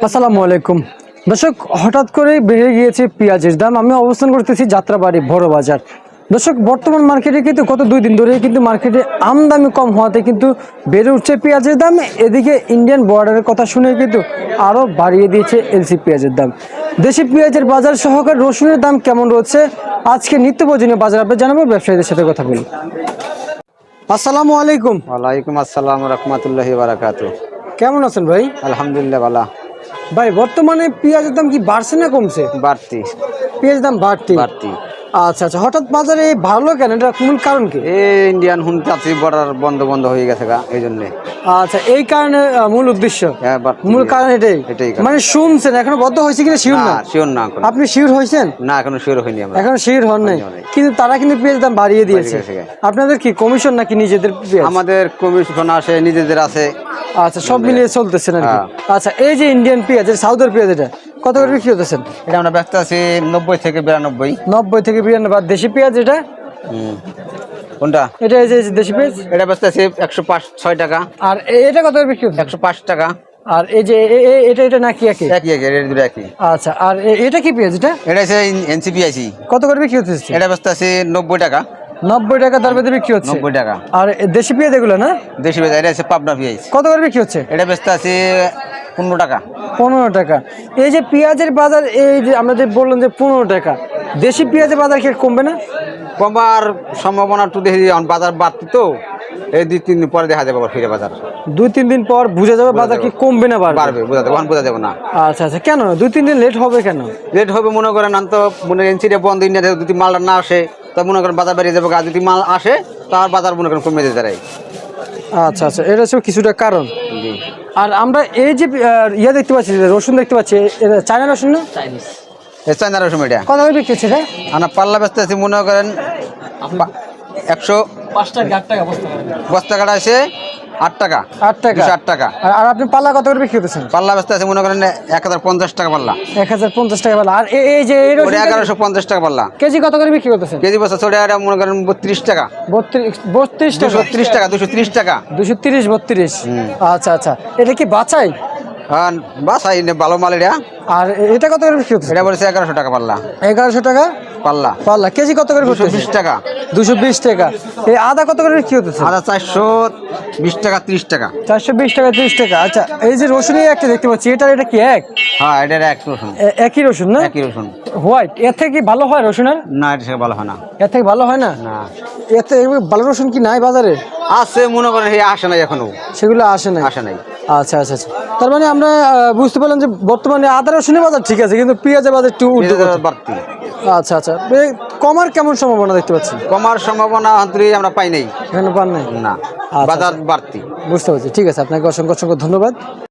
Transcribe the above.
আসসালামু আলাইকুম। দর্শক হঠাৎ করে বেড়ে গিয়েছে পেঁয়াজের দাম। আমি অবস্থান করতেছি যাত্রাবাড়ি বড় বাজার। দর্শক বর্তমান মার্কেটে কিন্তু গত দুই দিন ধরে কিন্তু মার্কেটে আমদামি কম হওয়াতে কিন্তু বেড়ে উঠছে পেঁয়াজের দাম। এদিকে ইন্ডিয়ান বর্ডারের কথা শুনে কিন্তু আরও বাড়িয়ে দিয়েছে এলসি পেঁয়াজের দাম। দেশি পেঁয়াজের বাজার সহকারে রসুনের দাম কেমন রয়েছে? আজকে নিত্য প্রয়োজনীয় বাজার আপনি জানাব ব্যবসায়ীদের সাথে কথা বলি। আসসালামু আলাইকুম। ওয়ালাইকুম আসসালাম রহমতুল্লাহ বারাকাত কেমন আছেন ভাই? আলহামদুলিল্লাহ ভালো। ভাই বর্তমানে পেঁয়াজের দাম কি বাড়ছে না কমছে? বাড়তি। পেঁয়াজের দাম বাড়তি? বাড়তি। আচ্ছা আচ্ছা হঠাৎ বাজারে ভালো কেন? এটা মূল কারণ কি? ইন্ডিয়ান হুন চাষি বর্ডার বন্ধ বন্ধ হয়ে গেছে গা এই জন্যে। আচ্ছা এই কারণে মূল উদ্দেশ্য? হ্যাঁ, মূল কারণ এটাই? এটাই। মানে শুনছেন এখনও বদ্ধ হয়েছে কিনা শিওর না? শিওর না আপনি শিওর হয়েছেন? না এখনও শিওর হয়নি আমরা। এখনও শিওর হন নাই। কিন্তু তারা কিন্তু পেঁয়াজ দাম বাড়িয়ে দিয়েছে। আপনাদের কি কমিশন নাকি নিজেদের আমাদের কমিশন আছে নিজেদের আছে আচ্ছা সব মিলিয়ে চলতেছেন আর কি। হ্যাঁ। আচ্ছা এই যে ইন্ডিয়ান পেঁয়াজ সাউথের পেঁয়াজ এটা কত করে বিক্রি হতেছেন এটা আমরা ব্যস্ত আছি নব্বই থেকে বিরানব্বই। নব্বই থেকে বিরানব্বই আর দেশি পেঁয়াজ এটা? কোনটা? এটা এই যে দেশি পেঁয়াজ? এটা ব্যস্ত আছি একশো পাঁচ ছয় টাকা। আর এটা কত করে বিক্রি হচ্ছে একশো পাঁচ টাকা। আর এই যে এটা এটা নাকি একই? একই একই রেট দুটো একই। আচ্ছা আর এটা কি পেঁয়াজ এটা? এটা হচ্ছে এনসিপি আইসি কত করে বিক্রি হচ্ছে এটা ব্যস্ত আছে নব্বই টাকা। নব্বই টাকা দর বেঁধে বিক্রি হচ্ছে? নব্বই টাকা। আর দেশি পেঁয়াজ এগুলো না? দেশি বেজা এটা হচ্ছে পাবনা পিঁয়াজ। কত করে বিক্রি হচ্ছে? এটা ব্যস্ত আছি পনেরো টাকা। পনেরো টাকা। এই যে পেঁয়াজের বাজার এই যে আমরা যে বললাম যে পনেরো টাকা দেশি পেঁয়াজের বাজার কি কমবে না? কমার সম্ভাবনা একটু দেখি বাজার বাড়তি তো এই দুই তিন দিন পরে দেখা যাবে আবার ফিরে বাজার। দুই তিন দিন পর বুঝে যাবে বাজার কি কমবে না বাড়বে। বাড়বে বোঝা যাবে বোঝা যাবে না। আচ্ছা আচ্ছা কেন? দুই তিন দিন লেট হবে কেন? রেট হবে মনে করেন তো মনে এনসিটা বন্ধ ইন্ডিয়া যদি মালটা না আসে তা মনে করেন বাজার বেরিয়ে যাবে আর যদি মাল আসে তার বাজার মনে করেন কমে যেতে পারে। আচ্ছা আচ্ছা এটা হচ্ছে কিছুটা কারণ। আর আমরা এই যে ইয়ে দেখতে পাচ্ছি যে রসুন দেখতে পাচ্ছি এটা চায়না রসুন না? চাইনিজ। চায়নার রসুন এটা। কত করে বিক্রি হচ্ছে আমরা পাল্লা ব্যস্ত আছি মনে করেন একশো পাঁচটা আট টাকা বস্তা বস্তা কাটা আছে আট টাকা। আট টাকা। আট টাকা। আর আপনি পাল্লা কত করে বিক্রি করতেছেন? পাল্লা ব্যস্ত আছে মনে করেন এক হাজার পঞ্চাশ টাকা পাল্লা। এক হাজার পঞ্চাশ টাকা পাল্লা। আর এই যে এগারোশো পঞ্চাশ টাকা পাল্লা। কেজি কত করে বিক্রি করতেছেন? কেজি বস্তা ছোট এটা মনে করেন বত্রিশ টাকা। বত্রিশ বত্রিশ টাকা। ত্রিশ টাকা দুশো ত্রিশ টাকা। দুশো তিরিশ বত্রিশ। আচ্ছা আচ্ছা। এটা কি বাছাই? আর বাসাই নে ভালো মাল এটা। আর এটা কত করে বিক্রি করতেছে এটা বলেছে এগারোশো টাকা পাল্লা। এগারোশো টাকা? পাল্লা। পাল্লা। কেজি কত করে করতেছে বিশ টাকা। দুশো বিশ টাকা। এই আদা কত করে বিক্রি হতেছে? আদা চারশো বিশ টাকা ত্রিশ টাকা। চারশো বিশ টাকা ত্রিশ টাকা। আচ্ছা এই যে রসুনের একটা দেখতে পাচ্ছি এটা এটা কি এক? হ্যাঁ এটা এক রসুন। একই রসুন না? একই রসুন। হোয়াইট। এর থেকে কি ভালো হয় রসুনের? না এটা সে ভালো হয় না। এর থেকে ভালো হয় না? না। এর থেকে ভালো রসুন কি নাই বাজারে? আছে মনে করেন আসে নাই এখনও। সেগুলো আসে না আসে নাই। আচ্ছা আচ্ছা আচ্ছা। তার মানে আমরা বুঝতে পারলাম যে বর্তমানে আদা রসুনের বাজার ঠিক আছে কিন্তু পেঁয়াজের বাজার একটু বাড়তি। আচ্ছা আচ্ছা। কমার কেমন সম্ভাবনা দেখতে পাচ্ছি কমার সম্ভাবনা অন্তরে আমরা পাই নাই। এখানে পান নাই? না আচ্ছা, বাজার বাড়তি। বুঝতে পারছি। ঠিক আছে আপনাকে অসংখ্য অসংখ্য ধন্যবাদ।